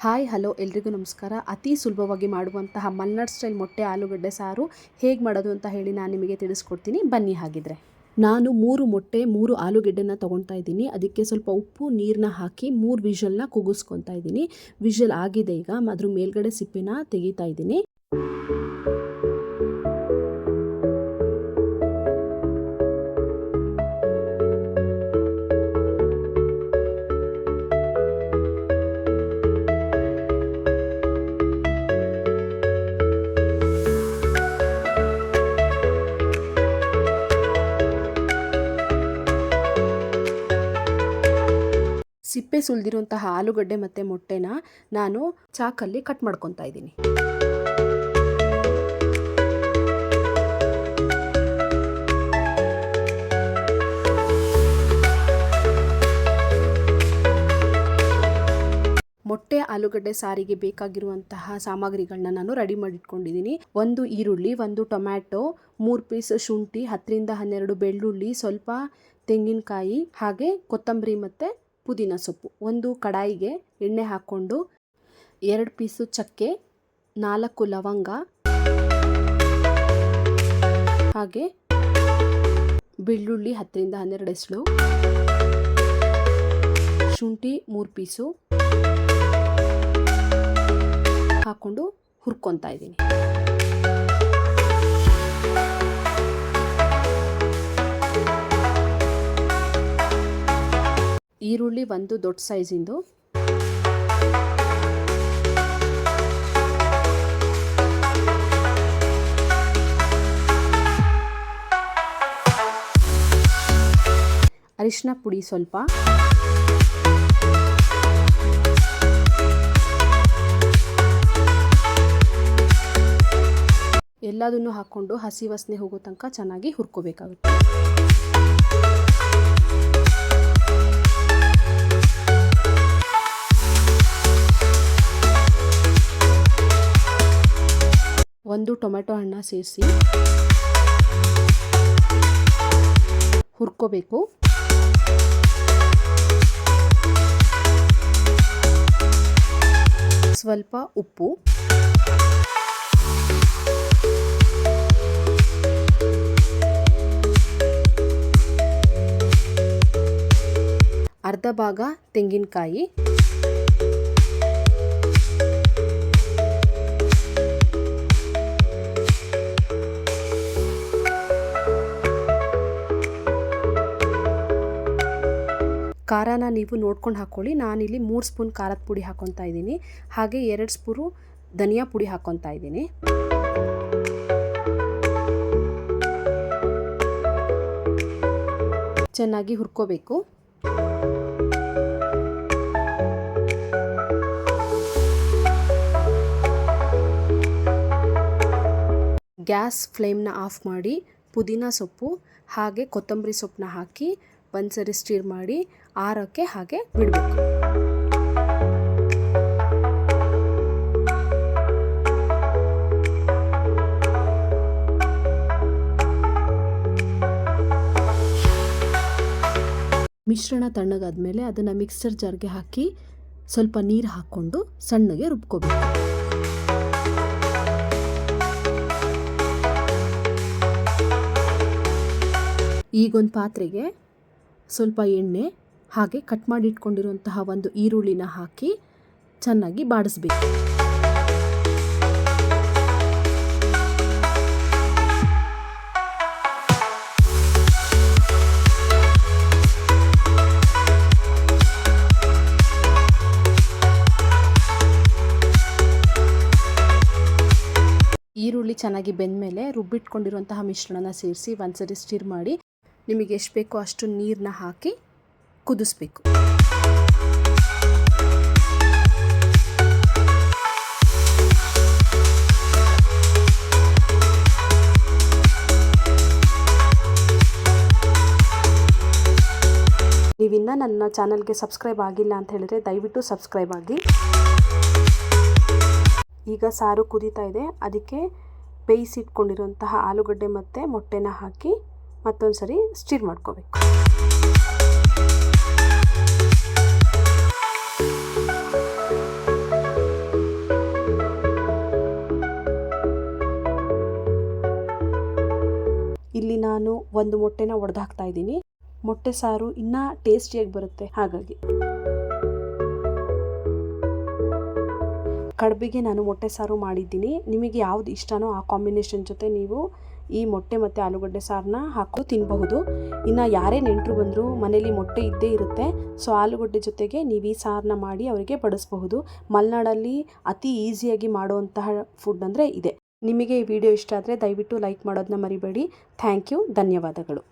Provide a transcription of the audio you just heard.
Hi, hello, ಎಲ್ರಿಗೂ ನಮಸ್ಕಾರ. ಅತಿ ಸುಲಭವಾಗಿ ಮಾಡುವಂತಹ ಮಲ್ನಾಡ್ ಸ್ಟೈಲ್ ಮೊಟ್ಟೆ, ಆಲೂಗಡ್ಡೆ ಸಾರು ಹೇಗೆ ಮಾಡೋದು ಅಂತ ಹೇಳಿ ನಾನು ನಿಮಗೆ ತಿಳಿಸ್ಕೊಡ್ತೀನಿ. ಬನ್ನಿ ಹಾಗಿದ್ರೆ. ನಾನು ಮೂರು ಮೊಟ್ಟೆ, ಮೂರು ಆಲೂಗೆಡ್ಡೆನ ತೊಗೊಳ್ತಾ ಇದ್ದೀನಿ. ಅದಕ್ಕೆ ಸ್ವಲ್ಪ ಉಪ್ಪು ನೀರನ್ನ ಹಾಕಿ ಮೂರು ವಿಷಲ್ನ ಕೂಗಿಸ್ಕೊತಾ ಇದ್ದೀನಿ. ವಿಷಲ್ ಆಗಿದೆ ಈಗ. ಅದ್ರ ಮೇಲ್ಗಡೆ ಸಿಪ್ಪೆನ ತೆಗಿತಾ ಇದ್ದೀನಿ. ಸಿಪ್ಪೆ ಸುಲಿದಿರುವಂತಹ ಆಲೂಗಡ್ಡೆ ಮತ್ತು ಮೊಟ್ಟೆನ ನಾನು ಚಾಕಲ್ಲಿ ಕಟ್ ಮಾಡ್ಕೊತಾ ಇದ್ದೀನಿ. ಮೊಟ್ಟೆ, ಆಲೂಗಡ್ಡೆ ಸಾರಿಗೆ ಬೇಕಾಗಿರುವಂತಹ ಸಾಮಗ್ರಿಗಳನ್ನ ನಾನು ರೆಡಿ ಮಾಡಿಟ್ಕೊಂಡಿದ್ದೀನಿ. ಒಂದು ಈರುಳ್ಳಿ, ಒಂದು ಟೊಮ್ಯಾಟೊ, ಮೂರು ಪೀಸ್ ಶುಂಠಿ, ಹತ್ತರಿಂದ ಹನ್ನೆರಡು ಬೆಳ್ಳುಳ್ಳಿ, ಸ್ವಲ್ಪ ತೆಂಗಿನಕಾಯಿ, ಹಾಗೆ ಕೊತ್ತಂಬರಿ ಮತ್ತು ಪುದೀನ ಸೊಪ್ಪು. ಒಂದು ಕಡಾಯಿಗೆ ಎಣ್ಣೆ ಹಾಕ್ಕೊಂಡು ಎರಡು ಪೀಸು ಚಕ್ಕೆ, ನಾಲ್ಕು ಲವಂಗ, ಹಾಗೆ ಬೆಳ್ಳುಳ್ಳಿ ಹತ್ತರಿಂದ ಹನ್ನೆರಡು ಎಸಳು, ಶುಂಠಿ ಮೂರು ಪೀಸು ಹಾಕ್ಕೊಂಡು ಹುರ್ಕೊತಾ ಇದ್ದೀನಿ. ಈರುಳ್ಳಿ ಒಂದು ದೊಡ್ಡ ಸೈಜಿಂದು ಅರಿಶಿನ ಪುಡಿ ಸ್ವಲ್ಪ. ಎಲ್ಲದನ್ನು ಹಾಕ್ಕೊಂಡು ಹಸಿ ವಾಸನೆ ಹೋಗೋ ತನಕ ಚೆನ್ನಾಗಿ ಹುರ್ಕೋಬೇಕಾಗುತ್ತೆ. ಒಂದು ಟೊಮೆಟೊ ಹಣ್ಣ ಸೇರಿಸಿ ಹುರ್ಕೋಬೇಕು. ಸ್ವಲ್ಪ ಉಪ್ಪು. ಅರ್ಧ ಭಾಗ ತೆಂಗಿನಕಾಯಿ. ಖಾರನ ನೀವು ನೋಡ್ಕೊಂಡು ಹಾಕ್ಕೊಳ್ಳಿ. ನಾನಿಲ್ಲಿ ಮೂರು ಸ್ಪೂನ್ ಖಾರದ ಪುಡಿ ಹಾಕ್ಕೊತಾ ಇದ್ದೀನಿ. ಹಾಗೆ ಎರಡು ಸ್ಪೂನು ಧನಿಯಾ ಪುಡಿ ಹಾಕ್ಕೊತಾ ಇದ್ದೀನಿ. ಚೆನ್ನಾಗಿ ಹುರ್ಕೋಬೇಕು. ಗ್ಯಾಸ್ ಫ್ಲೇಮ್ನ ಆಫ್ ಮಾಡಿ ಪುದೀನ ಸೊಪ್ಪು, ಹಾಗೆ ಕೊತ್ತಂಬರಿ ಸೊಪ್ಪನ್ನ ಹಾಕಿ ಒಂದು ಸರಿ ಸ್ಟೀರ್ ಮಾಡಿ ಆರೋಕ್ಕೆ ಹಾಗೆ ಬಿಡಬೇಕು. ಮಿಶ್ರಣ ತಣ್ಣಗಾದ್ಮೇಲೆ ಅದನ್ನು ಮಿಕ್ಸರ್ ಜಾರ್ಗೆ ಹಾಕಿ ಸ್ವಲ್ಪ ನೀರು ಹಾಕ್ಕೊಂಡು ಸಣ್ಣಗೆ ರುಬ್ಕೋಬೇಕು. ಈಗೊಂದು ಪಾತ್ರೆಗೆ ಸ್ವಲ್ಪ ಎಣ್ಣೆ ಹಾಗೆ ಕಟ್ ಮಾಡಿ ಇಟ್ಕೊಂಡಿರುವಂತಹ ಒಂದು ಈರುಳ್ಳಿನ ಹಾಕಿ ಚೆನ್ನಾಗಿ ಬಾಡಿಸ್ಬೇಕು. ಈರುಳ್ಳಿ ಚೆನ್ನಾಗಿ ಬೆಂದಮೇಲೆ ರುಬ್ಬಿಟ್ಕೊಂಡಿರುವಂತಹ ಮಿಶ್ರಣನ ಸೇರಿಸಿ ಒಂದ್ಸರಿ ಸ್ಟಿರ್ ಮಾಡಿ. ನಿಮಗೆ ಎಷ್ಟು ಬೇಕೋ ಅಷ್ಟು ನೀರನ್ನ ಹಾಕಿ ಕುದಿಸ್ಬೇಕು. ನೀವಿನ್ನ ನನ್ನ ಚಾನಲ್ಗೆ ಸಬ್ಸ್ಕ್ರೈಬ್ ಆಗಿಲ್ಲ ಅಂತ ಹೇಳಿದ್ರೆ ದಯವಿಟ್ಟು ಸಬ್ಸ್ಕ್ರೈಬ್ ಆಗಿ. ಈಗ ಸಾರು ಕುದೀತಾ ಇದೆ. ಅದಕ್ಕೆ ಬೇಯಿಸಿಟ್ಕೊಂಡಿರುವಂತಹ ಆಲೂಗಡ್ಡೆ ಮತ್ತು ಮೊಟ್ಟೆನ ಹಾಕಿ ಮತ್ತೊಂದು ಸರಿ ಸ್ಟಿರ್ ಮಾಡ್ಕೋಬೇಕು. ಒಂದು ಮೊಟ್ಟೆನ ಒಡೆದು ಹಾಕ್ತಾ ಇದ್ದೀನಿ. ಮೊಟ್ಟೆ ಸಾರು ಇನ್ನೂ ಟೇಸ್ಟಿಯಾಗಿ ಬರುತ್ತೆ. ಹಾಗಾಗಿ. ಕಡುಬಿಗೆ ನಾನು ಮೊಟ್ಟೆ ಸಾರು ಮಾಡಿದ್ದೀನಿ. ನಿಮಗೆ ಯಾವ್ದು ಇಷ್ಟನೋ ಆ ಕಾಂಬಿನೇಷನ್ ಜೊತೆ ನೀವು ಈ ಮೊಟ್ಟೆ ಮತ್ತು ಆಲೂಗಡ್ಡೆ ಸಾರನ್ನ ಹಾಕು ತಿನ್ನಬಹುದು ಇನ್ನು ಯಾರೇ ನೆಂಟರು ಬಂದರೂ ಮನೇಲಿ ಮೊಟ್ಟೆ ಇದ್ದೇ ಇರುತ್ತೆ. ಸೊ, ಆಲೂಗಡ್ಡೆ ಜೊತೆಗೆ ನೀವು ಈ ಸಾರನ್ನ ಮಾಡಿ ಅವರಿಗೆ ಬಡಿಸಬಹುದು. ಮಲೆನಾಡಲ್ಲಿ ಅತಿ ಈಸಿಯಾಗಿ ಮಾಡುವಂತಹ ಫುಡ್ ಅಂದರೆ ಇದೆ. ನಿಮಗೆ ಈ ವಿಡಿಯೋ ಇಷ್ಟ ಆದರೆ ದಯವಿಟ್ಟು ಲೈಕ್ ಮಾಡೋದನ್ನ ಮರಿಬೇಡಿ. Thank you. ಧನ್ಯವಾದಗಳು.